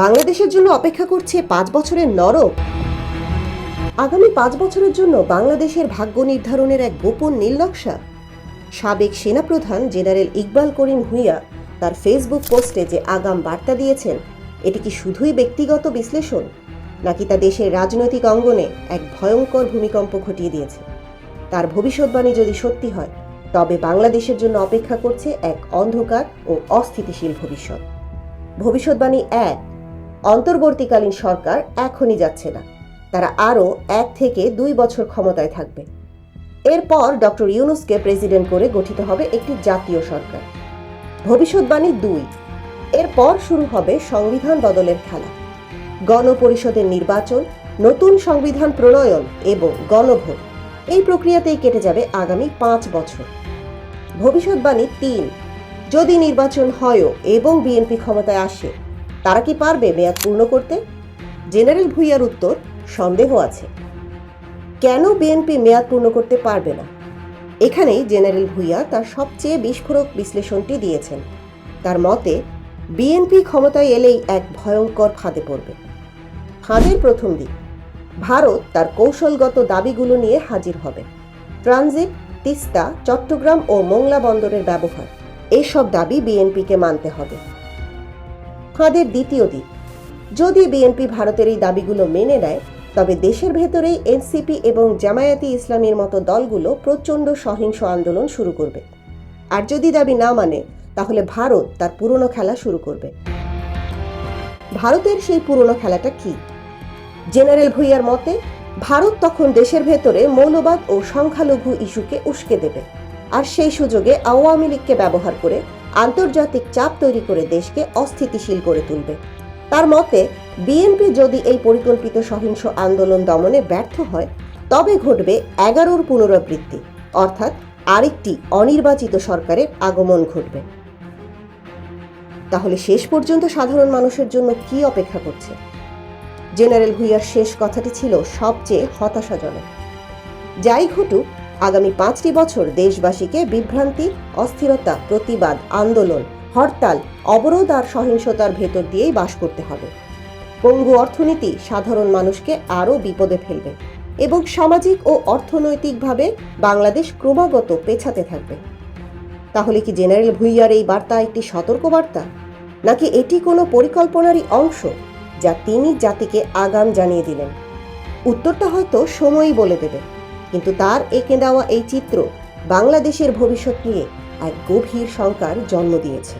বাংলাদেশের জন্য অপেক্ষা করছে পাঁচ বছরের নরক। আগামী পাঁচ বছরের জন্য বাংলাদেশের ভাগ্য নির্ধারণের এক গোপন নীল নকশা। সাবেক সেনাপ্রধান জেনারেল ইকবাল করিম ভূঁইয়া তার ফেসবুক পোস্টে যে আগাম বার্তা দিয়েছেন, এটি কি শুধুই ব্যক্তিগত বিশ্লেষণ, নাকি তা দেশের রাজনৈতিক অঙ্গনে এক ভয়ঙ্কর ভূমিকম্প ঘটিয়ে দিয়েছে? তার ভবিষ্যৎবাণী যদি সত্যি হয়, তবে বাংলাদেশের জন্য অপেক্ষা করছে এক অন্ধকার ও অস্থিতিশীল ভবিষ্যৎ। ভবিষ্যৎবাণী এক অন্তর্বর্তীকালীন সরকার এখনই যাচ্ছে না। তারা আরও এক থেকে দুই বছর ক্ষমতায় থাকবে। এরপর ডক্টর ইউনুসকে প্রেসিডেন্ট করে গঠিত হবে একটি জাতীয় সরকার। ভবিষ্যৎবাণী দুই। এরপর শুরু হবে সংবিধান বদলের খেলা। গণপরিষদের নির্বাচন, নতুন সংবিধান প্রণয়ন এবং গণভোট। এই প্রক্রিয়াতেই কেটে যাবে আগামী পাঁচ বছর। ভবিষ্যৎবাণী তিন। যদি নির্বাচন হয়ও এবং বিএনপি ক্ষমতায় আসে তারা কি পারবে মেয়াদ পূর্ণ করতে? জেনারেল ভুইয়ার উত্তর, সন্দেহ আছে। কেন বিএনপি মেয়াদ পূর্ণ করতে পারবে না? এখানেই জেনারেল ভুইয়া তার সবচেয়ে বিস্ফোরক বিশ্লেষণটি দিয়েছেন। তার মতে, বিএনপি ক্ষমতায় এলেই এক ভয়ঙ্কর ফাঁদে পড়বে। ফাঁদের প্রথম দিক, ভারত তার কৌশলগত দাবিগুলো নিয়ে হাজির হবে। ট্রানজিট, তিস্তা, চট্টগ্রাম ও মোংলা বন্দরের ব্যবহার এইসব দাবি বিএনপিকে মানতে হবে। ফাঁদের দ্বিতীয় দিক। যদি বিএনপি ভারতের এই দাবিগুলো মেনে নেয়, তবে দেশের ভেতরেই এনসিপি এবং জামায়াতি ইসলামীর মতো দলগুলো প্রচণ্ড সহিংস আন্দোলন শুরু করবে। আর যদি দাবি না মানে তাহলে ভারত তার পুরনো খেলা শুরু করবে। ভারতের সেই পুরনো খেলাটা কি? জেনারেল ভুইয়ার মতে, ভারত তখন দেশের ভেতরে মৌলবাদ ও সংখ্যালঘু ইস্যুকে উস্কে দেবে। আর সেই সুযোগে আওয়ামী লীগকে ব্যবহার করে আন্তর্জাতিক চাপ তৈরি করে দেশকে অস্থিতিশীল করে তুলবে। তার মতে, বিএনপি যদি এই পরিকল্পিত সহিংস আন্দোলন দমনে ব্যর্থ হয়, তবে ঘটবে এগারোর পুনরাবৃত্তি, অর্থাৎ আরেকটি অনির্বাচিত সরকারের আগমন ঘটবে। তাহলে শেষ পর্যন্ত সাধারণ মানুষের জন্য কি অপেক্ষা করছে? জেনারেল ভুইয়ার শেষ কথাটি ছিল সবচেয়ে হতাশাজনক। যাই ঘটুক আগামী পাঁচটি বছর দেশবাসীকে বিভ্রান্তি, অস্থিরতা, প্রতিবাদ, আন্দোলন, হরতাল, অবরোধ আর সহিংসতার ভেতর দিয়েই বাস করতে হবে। পঙ্গু অর্থনীতি সাধারণ মানুষকে আরও বিপদে ফেলবে এবং সামাজিক ও অর্থনৈতিকভাবে বাংলাদেশ ক্রমাগত পেছাতে থাকবে। তাহলে কি জেনারেল ভুইয়ার এই বার্তা একটি সতর্ক বার্তা নাকি এটি কোনো পরিকল্পনারই অংশ যা তিনি জাতিকে আগাম জানিয়ে দিলেন? উত্তরটা হয়তো সময়ই বলে দেবে। কিন্তু তার এঁকে দেওয়া এই চিত্র বাংলাদেশের ভবিষ্যৎ নিয়ে এক গভীর শঙ্কার জন্ম দিয়েছে।